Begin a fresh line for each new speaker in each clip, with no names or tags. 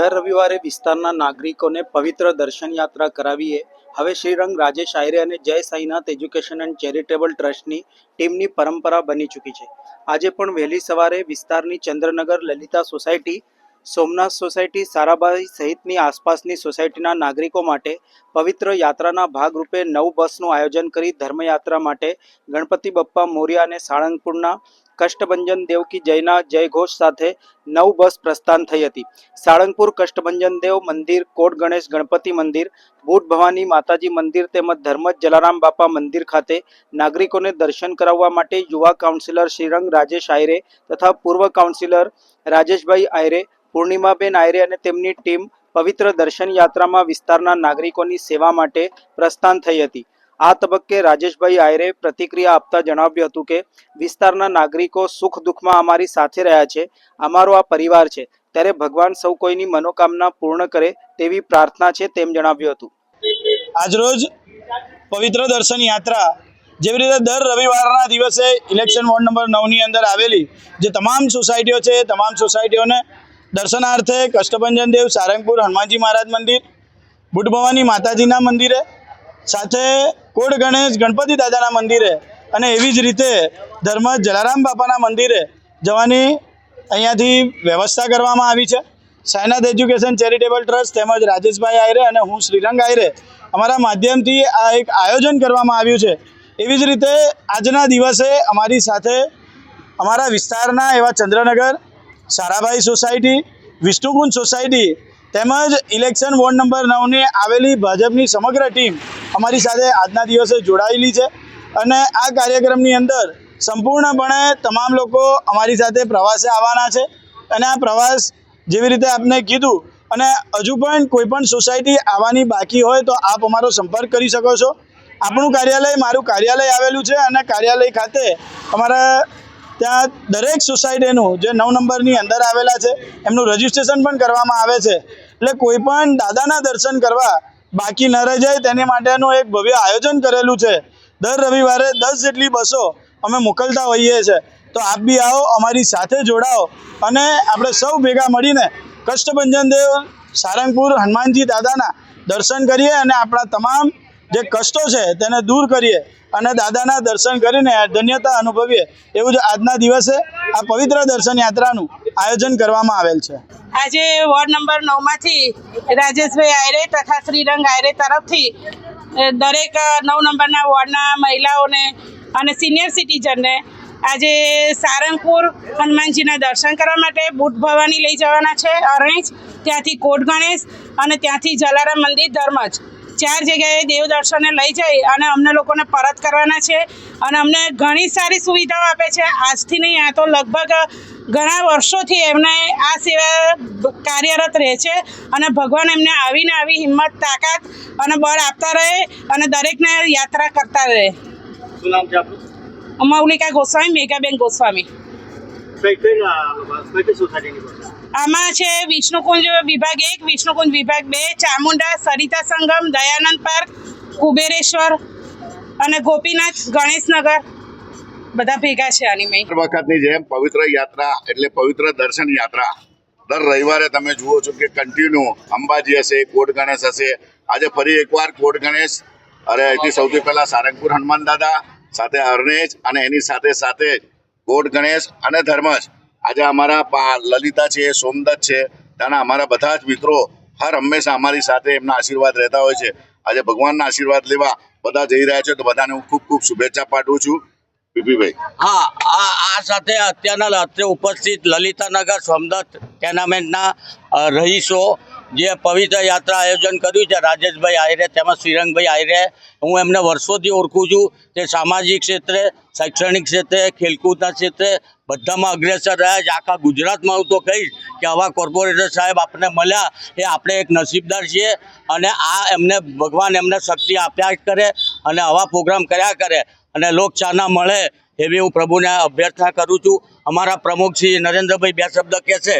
દર રવિવારે વિસ્તારના નાગરિકોને પવિત્ર દર્શન યાત્રા કરાવીએ. હવે શ્રીરંગ રાજેશ આયરે અને જય સાઈનાથ એજ્યુકેશન એન્ડ ચેરિટેબલ ટ્રસ્ટની ટીમની પરંપરા બની ચૂકી છે. આજે પણ વહેલી સવારે વિસ્તારની ચંદ્રનગર લલિતા સોસાયટી, સોમનાથ સોસાયટી, સારાભાઈ સહિતની આસપાસની સોસાયટીના નાગરિકો માટે પવિત્ર યાત્રાના ભાગરૂપે નવ બસનું આયોજન કરી ધર્મયાત્રા માટે ગણપતિ બપ્પા મોર્યા અને સાળંગપુરના કષ્ટભંજન દેવકી જયના જયઘોષ સાથે નવ બસ પ્રસ્થાન થઈ હતી. સાળંગપુર કષ્ટભંજન દેવ મંદિર, કોટ ગણેશ ગણપતિ મંદિર ભૂટ ભવાની માતાજી મંદિર તેમજ ધર્મજ જલારામ બાપા મંદિર ખાતે નાગરિકોને દર્શન કરાવવા માટે યુવા કાઉન્સિલર શ્રીરંગ રાજેશ આયરે તથા પૂર્વ કાઉન્સિલર રાજેશભાઈ આયરે, પૂર્ણિમાબેન આયરે અને તેમની ટીમ પવિત્ર દર્શન યાત્રામાં વિસ્તારના નાગરિકોની સેવા માટે પ્રસ્થાન થઈ હતી. આ તબક્કે રાજેશભાઈ આયરે પ્રતિક્રિયા આપતા જણાવ્યું હતું કે, વિસ્તારના નાગરિકો સુખ દુઃખમાં અમારી સાથે રહ્યા છે, અમારો આ પરિવાર છે, ત્યારે ભગવાન સૌ કોઈની મનોકામના પૂર્ણ કરે તેવી પ્રાર્થના છે તેમ જણાવ્યું હતું.
આજરોજ પવિત્ર દર્શન યાત્રા જેવી રીતે દર રવિવારના દિવસે ઇલેક્શન વોર્ડ નંબર નવની અંદર આવેલી, જે તમામ સોસાયટીઓ છે તમામ સોસાયટીઓને દર્શનાર્થે કષ્ટભંજન દેવ, સારંગપુર, હનુમાનજી મહારાજ મંદિર બુટ ભવાની માતાજીના મંદિરે, સાથે કોટ ગણેશ ગણપતિ દાદાના મંદિરે અને એવી જ રીતે ધર્મ જલારામ બાપાના મંદિરે જવાની અહીંયાથી વ્યવસ્થા કરવામાં આવી છે. સાયનાથ એજ્યુકેશન ચેરિટેબલ ટ્રસ્ટ તેમજ રાજેશભાઈ આયરે અને હું શ્રીરંગ આયરે અમારા માધ્યમથી આ એક આયોજન કરવામાં આવ્યું છે. એવી જ રીતે આજના દિવસે અમારી સાથે અમારા વિસ્તારના એવા ચંદ્રનગર, સારાભાઈ સોસાયટી, વિષ્ણુકુંજ સોસાયટી તેમજ ઇલેક્શન વોર્ડ નંબર નવની આવેલી ભાજપની સમગ્ર ટીમ અમારી સાથે આજના દિવસે જોડાયેલી છે અને આ કાર્યક્રમની અંદર સંપૂર્ણપણે તમામ લોકો અમારી સાથે પ્રવાસે આવવાના છે અને આ પ્રવાસ જેવી રીતે આપને કીધું અને હજુ પણ કોઈ પણ સોસાયટી આવવાની બાકી હોય તો આપ અમારો સંપર્ક કરી શકો છો. આપણું કાર્યાલય મારું કાર્યાલય આવેલું છે અને કાર્યાલય ખાતે અમારા ત્યાં દરેક સોસાયટીનું જે નવ નંબરની અંદર આવેલા છે, એમનું રજિસ્ટ્રેશન પણ કરવામાં આવે છે. એટલે કોઈ પણ દાદાના દર્શન કરવા બાકી ન રહી જાય, તેની માટેનું એક ભવ્ય આયોજન કરેલું છે. દર રવિવારે દસ જેટલી બસો અમે મોકલતા હોઈએ છીએ તો આપ બી આવો, અમારી સાથે જોડાઓ અને આપણે સૌ ભેગા મળીને કષ્ટભંજન દેવ, સારંગપુર, હનુમાનજી દાદાના દર્શન કરીએ અને આપણા તમામ જે કષ્ટો છે તેને દૂર કરીએ અને દાદાના દર્શન કરીને ધન્યતા અનુભવીએ એવું જ આજના દિવસે આ પવિત્ર દર્શન યાત્રાનું આયોજન કરવામાં આવેલ છે.
આજે વોર્ડ નંબર નવમાંથી રાજેશભાઈ આયરે તથા શ્રીરંગ આયરે તરફથી દરેક નવ નંબરના વોર્ડના મહિલાઓને અને સિનિયર સિટીઝનને આજે સારંગપુર હનુમાનજીના દર્શન કરવા માટે બુટ ભવાની લઈ જવાના છે. અરણેજ ત્યાંથી કોટ ગણેશ અને ત્યાંથી જલારામ મંદિર ધર્મજ. ચાર જગ્યાએ દેવ દર્શને લઈ જઈ અને અમને લોકોને પરત કરવાના છે અને અમને ઘણી સારી સુવિધાઓ આપે છે. આજથી નહીં આ તો લગભગ ઘણા વર્ષોથી એમને આ સેવા કાર્યરત રહે છે અને ભગવાન એમને આવીને આવી હિંમત તાકાત અને બળ આપતા રહે અને દરેકને યાત્રા કરતા રહે. મૌલિકા ગોસ્વામી મેઘાબેન ગોસ્વામી.
સોસાયટીની
આમાં છે વિષ્ણુકુંજ વિભાગ એક, વિષ્ણુકુંજ વિભાગ બે, ચામુંડા સરિતા સંગમ, દયાનંદ પાર્ક, કુબેરેશ્વર અને ગોપીનાથ ગણેશનગર. બધા ભેગા છે આની મેં
વખતની જેમ પવિત્ર યાત્રા એટલે પવિત્ર દર્શન યાત્રા. દર રવિવારે તમે જુઓ છો કે કન્ટિન્યુ અંબાજી હશે કોટ ગણેશ હશે. આજે ફરી એકવાર કોટ ગણેશ. અરે, અહીંથી સૌથી પહેલા સારંગપુર હનુમાન દાદા, સાથે અરણેજ અને એની સાથે સાથે કોટ ગણેશ અને ધર્મજ. આજે અમારા લલિતા છે, સોમદત્ત છે ત્યાંના અમારા બધા જ મિત્રો હર હંમેશા અમારી સાથે એમના આશીર્વાદ રહેતા હોય છે. આજે ભગવાનના આશીર્વાદ લેવા બધા જઈ રહ્યા છે, તો બધાને હું ખૂબ ખૂબ શુભેચ્છા પાઠવું છું. પીપીભાઈ.
હા, આ આ સાથે અત્યારના અત્રે ઉપસ્થિત લલિતાનગર, સોમદત્ત ટેનામેન્ટના રહીશો જે પવિત્ર યાત્રા આયોજન કર્યું છે, રાજેશભાઈ આયરે તેમજ શ્રીરંગભાઈ આયરે, હું એમને વર્ષોથી ઓળખું છું. તે સામાજિક ક્ષેત્રે શૈક્ષણિક ક્ષેત્રે, ખેલકૂદના ક્ષેત્રે બધામાં અગ્રેસર રહ્યા છે. આખા ગુજરાતમાં હું તો કહીશ કે આવા કોર્પોરેટર સાહેબ આપણને મળ્યા એ આપણે એક નસીબદાર છીએ અને આ એમને, ભગવાન એમને શક્તિ આપ્યા જ કરે અને આવા પ્રોગ્રામ કર્યા કરે અને લોકચાહના મળે એવી હું પ્રભુને અભ્યર્થના કરું છું. અમારા પ્રમુખ શ્રી નરેન્દ્રભાઈ બે શબ્દ કહેશે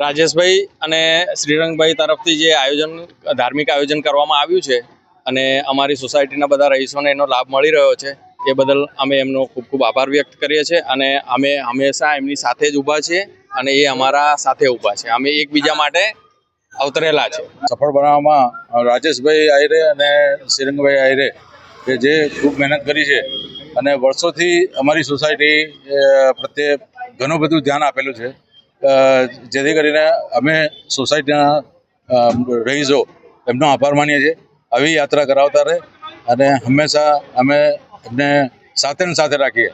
રાજેશભાઈ અને શ્રીરંગભાઈ તરફથી જે આયોજન, ધાર્મિક આયોજન કરવામાં આવ્યું છે અને અમારી સોસાયટીના બધા રહીશોને એનો લાભ મળી રહ્યો છે. એ બદલ અમે એમનો ખૂબ ખૂબ આભાર વ્યક્ત કરીએ છીએ અને અમે હંમેશા એમની સાથે જ ઊભા છીએ અને એ અમારા સાથે ઊભા છે. અમે એકબીજા માટે અવતરેલા છે.
સફળ બનાવવામાં રાજેશભાઈ આયરે અને શ્રીરંગભાઈ આયરે કે જે ખૂબ મહેનત કરી છે અને વર્ષોથી અમારી સોસાયટી પ્રત્યે ઘણું બધું ધ્યાન આપેલું છે. જેથી કરીને અમે સોસાયટીના રહીશો એમનો આભાર માનીએ છીએ. આવી યાત્રા કરાવતા રહે અને હંમેશા અમે એમને સાથે ને સાથે રાખીએ.